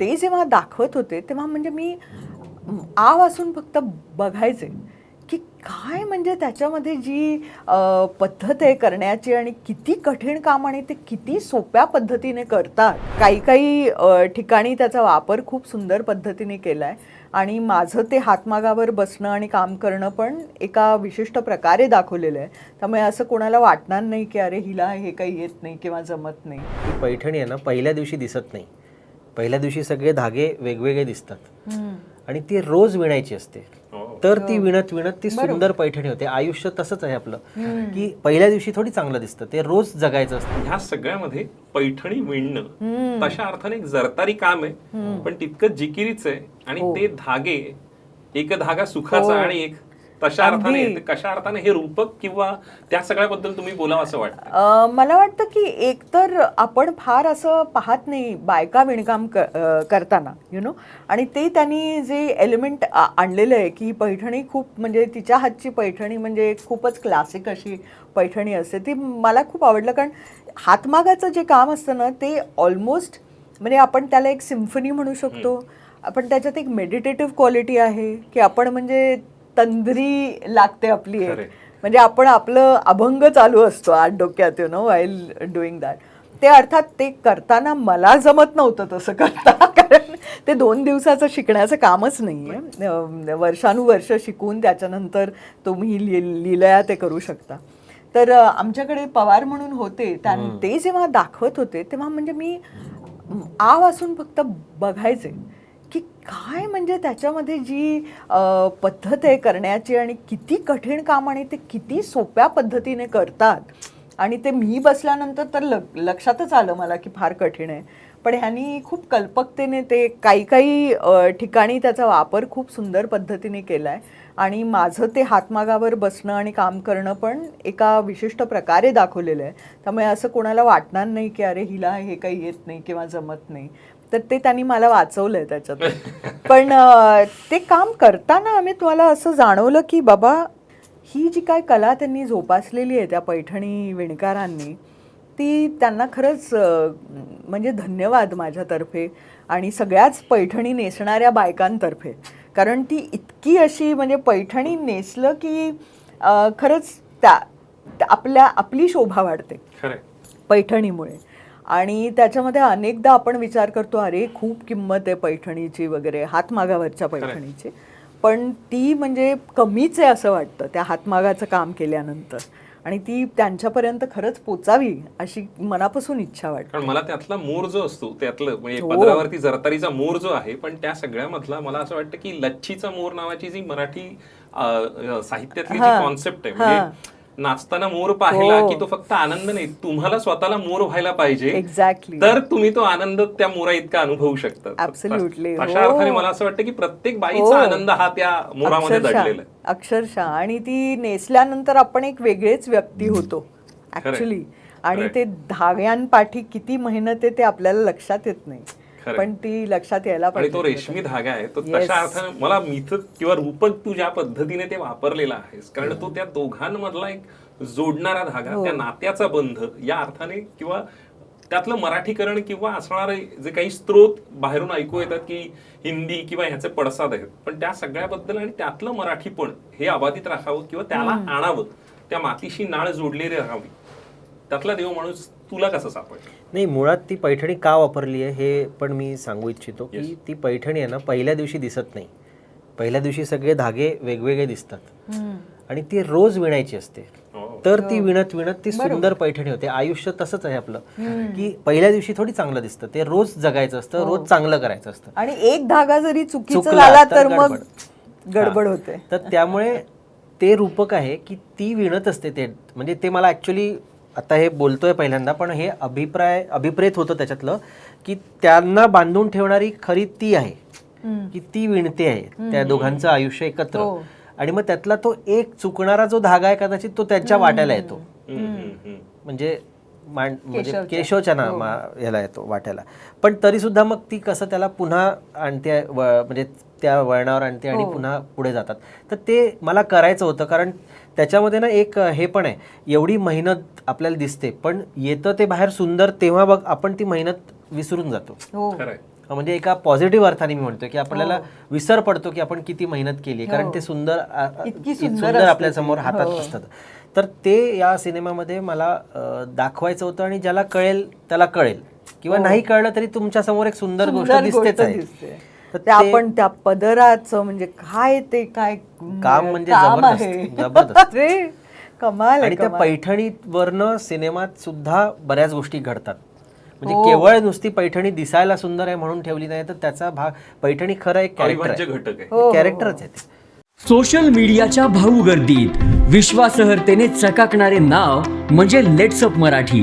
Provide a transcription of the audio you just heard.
ते जेव्हा दाखवत होते तेव्हा म्हणजे मी आ वाचून फक्त बघायचे की काय म्हणजे त्याच्यामध्ये जी पद्धत आहे करण्याची आणि किती कठीण काम आणि ते किती सोप्या पद्धतीने करतात. काही काही ठिकाणी त्याचा वापर खूप सुंदर पद्धतीने केला आहे आणि माझं ते हातमागावर बसणं आणि काम करणं पण एका विशिष्ट प्रकारे दाखवलेलं आहे. त्यामुळे असं कोणाला वाटणार नाही की अरे हिला हे काही येत नाही किंवा जमत नाही. पैठणी आहे ना पहिल्या दिवशी दिसत नाही. पहिल्या दिवशी सगळे धागे वेगवेगळे दिसतात. आणि ती रोज विणायची असते. तर ती विणत विणत ती सुंदर पैठणी होते. आयुष्य तसंच आहे आपलं. की पहिल्या दिवशी थोडी चांगलं दिसतं. ते रोज जगायचं असतं. ह्या सगळ्यामध्ये पैठणी विणणं तशा अर्थाने एक जरतारी काम आहे. पण तितकं जिकिरीच आहे आणि ते धागे एक धागा सुखाचा आणि एक तशा अर्थाने अगदी. कशा अर्थाने हे रूपक किंवा त्या सगळ्याबद्दल तुम्ही बोलावं असं वाटतं? अ, मला वाटतं की एकतर आपण फार असं पाहत नाही बायका विणकाम क- अ, करताना यु नो आणि ते त्यांनी जे एलिमेंट आणलेलं आहे की ही पैठणी खूप म्हणजे तिच्या हातची पैठणी म्हणजे खूपच क्लासिक अशी पैठणी असते. ती मला खूप आवडलं कारण हातमागाचं जे काम असतं ना ते ऑलमोस्ट म्हणजे आपण त्याला एक सिम्फनी म्हणू शकतो. आपण त्याच्यात एक मेडिटेटिव्ह क्वालिटी आहे की आपण म्हणजे तंद्री लागते आपली एक. म्हणजे आपण आपलं अभंग चालू असतो आत डोक्यात you know while doing that ते अर्थात ते करताना मला जमत नव्हतं तसं करता कारण ते दोन दिवसाचं शिकण्याचं कामच नाही आहे वर्षानुवर्ष शिकून त्याच्यानंतर तुम्ही लि लिलया ते करू शकता. तर आमच्याकडे पवार म्हणून होते त्या ते जेव्हा दाखवत होते तेव्हा म्हणजे मी आ वाचून फक्त बघायचे. की काय म्हणजे त्याच्यामध्ये जी पद्धत आहे करण्याची आणि किती कठीण काम आणि ते किती सोप्या पद्धतीने करतात. आणि ते मी बसल्यानंतर तर ल लक्षातच आलं मला की फार कठीण आहे. पण ह्यांनी खूप कल्पकतेने ते काही काही ठिकाणी त्याचा वापर खूप सुंदर पद्धतीने केला आहे आणि माझं ते हातमागावर बसणं आणि काम करणं पण एका विशिष्ट प्रकारे दाखवलेलं आहे. त्यामुळे असं कोणाला वाटणार नाही की अरे हिला हे काही येत नाही किंवा जमत नाही. तर ते त्यांनी मला वाचवलंय त्याच्यात पण ते काम करताना आम्ही तुम्हाला असं जाणवलं की बाबा ही जी काय कला त्यांनी जोपासलेली आहे त्या पैठणी विणकारांनी ती त्यांना खरंच म्हणजे धन्यवाद माझ्यातर्फे आणि सगळ्याच पैठणी नेसणाऱ्या बायकांतर्फे. कारण ती इतकी अशी म्हणजे पैठणी नेसलं की खरंच त्या आपल्या आपली शोभा वाढते. पैठणीमुळे. आणि त्याच्यामध्ये अनेकदा आपण विचार करतो अरे खूप किंमत आहे पैठणीची वगैरे हातमागावरच्या पैठणीची पण ती म्हणजे कमीच आहे असं वाटतं त्या हातमागाचं काम केल्यानंतर आणि ती त्यांच्यापर्यंत खरंच पोचावी अशी मनापासून इच्छा वाटते कारण मला त्यातला मोर जो असतो त्यातलं म्हणजे हो. पदरावरती जरतारीचा मोर जो आहे पण त्या सगळ्यामधला मला असं वाटतं की लच्छीचा मोर नावाची जी मराठी साहित्यातली जी. कॉन्सेप्ट आहे. म्हणजे नाचताना मोर पाहिला हो. की तो फक्त आनंद नाही तुम्हाला स्वतःला मोर व्हायला पाहिजे एक्झॅक्टली तर तुम्ही तो आनंद त्या मोरा इतका अनुभवू शकता. अशा हो. अर्थाने मला असं वाटतं की प्रत्येक हो. बाईचा आनंद हा त्या मोरामध्ये अक्षरशः दडलेला अक्षरशः आणि ती नेसल्यानंतर आपण एक वेगळेच व्यक्ती होतो. ऍक्च्युली आणि. ते धाग्यांपाठी किती मेहनत आहे ते आपल्याला लक्षात येत नाही. पण ती लक्षात यायला पाहिजे तो रेशमी धागा आहे तो. तशा अर्थाने मला मिथक किंवा रूपक तू ज्या पद्धतीने ते वापरलेला आहेस कारण तो त्या दोघांमधला एक जोडणारा धागा हो. त्या नात्याचा बंध या अर्थाने किंवा त्यातलं मराठीकरण किंवा असणारे जे काही स्त्रोत बाहेरून ऐकू येतात की हिंदी किंवा ह्याचे पडसाद आहेत पण त्या सगळ्याबद्दल आणि त्यातलं मराठीपण हे अबाधित राखावं किंवा त्याला आणावं त्या मातीशी नाळ जोडलेली राहावी. त्यातला देव माणूस तुला कसं सापडला नाही मुळात ती पैठणी का वापरली आहे हे पण मी सांगू इच्छितो की. ती पैठणी आहे ना पहिल्या दिवशी दिसत नाही. पहिल्या दिवशी सगळे धागे वेगवेगळे दिसतात. आणि ती रोज विणायची असते. हो. तर ती विणत विणत ती सुंदर पैठणी होते. आयुष्य तसंच आहे आपलं. की पहिल्या दिवशी थोडी चांगलं दिसतं. ते रोज जगायचं असतं रोज चांगलं करायचं असतं. आणि एक धागा जरी चुकीचा चुकला झाला तर मग गडबड. हा. होते. तर त्यामुळे ते रूपक आहे की ती विणत असते ते. म्हणजे ते मला ऍक्च्युली आता हे बोलतोय पहिल्यांदा पण हे अभिप्राय अभिप्रेत होतं त्याच्यातलं की त्यांना बांधून ठेवणारी खरी ती आहे की ती विणते आहे त्या दोघांचं आयुष्य एकत्र. हो. आणि मग त्यातला तो एक चुकणारा जो धागा आहे कदाचित तो त्यांच्या वाट्याला येतो. म्हणजे म्हणजे केशवच्या. केशवच्या ना मा- याला येतो वाट्याला. पण तरी सुद्धा मग ती कसं त्याला पुन्हा आणते म्हणजे त्या वळणावर आणते आणि पुन्हा पुढे जातात तर ते मला करायचं होतं कारण त्याच्यामध्ये ना एक हे पण आहे एवढी मेहनत आपल्याला दिसते पण येतं ते बाहेर सुंदर तेव्हा बघ आपण ती मेहनत विसरून जातो हो म्हणजे एका पॉझिटिव्ह अर्थाने मी म्हणतोय की आपल्याला विसर पडतो की आपण किती मेहनत केली. कारण हो. ते सुंदर सुंदर आपल्यासमोर. हातात हो. असतात तर ते या सिनेमामध्ये मला दाखवायचं होतं आणि ज्याला कळेल त्याला कळेल किंवा नाही कळलं तरी तुमच्यासमोर एक सुंदर गोष्ट हो. दिसतेच आहे ते ते आपण त्या पदराचं म्हणजे काय ते काय काम म्हणजे काम जबरदस्त, आहे. जबरदस्त. अरे कमाल आहे आणि त्या कमाल. पैठणीवरनं सिनेमात सुद्धा बऱ्याच गोष्टी घडतात म्हणजे हो. केवळ नुसती पैठणी दिसायला सुंदर आहे म्हणून ठेवली नाही तर त्याचा भाग पैठणी खरं एक अविभाज्य कॅरेक्टर घटक आहे हो, हो, कॅरेक्टरच आहे ते. सोशल मीडियाच्या भाऊ गर्दीत विश्वासहर्तेने चकाकणारे नाव म्हणजे लेट्सअप मराठी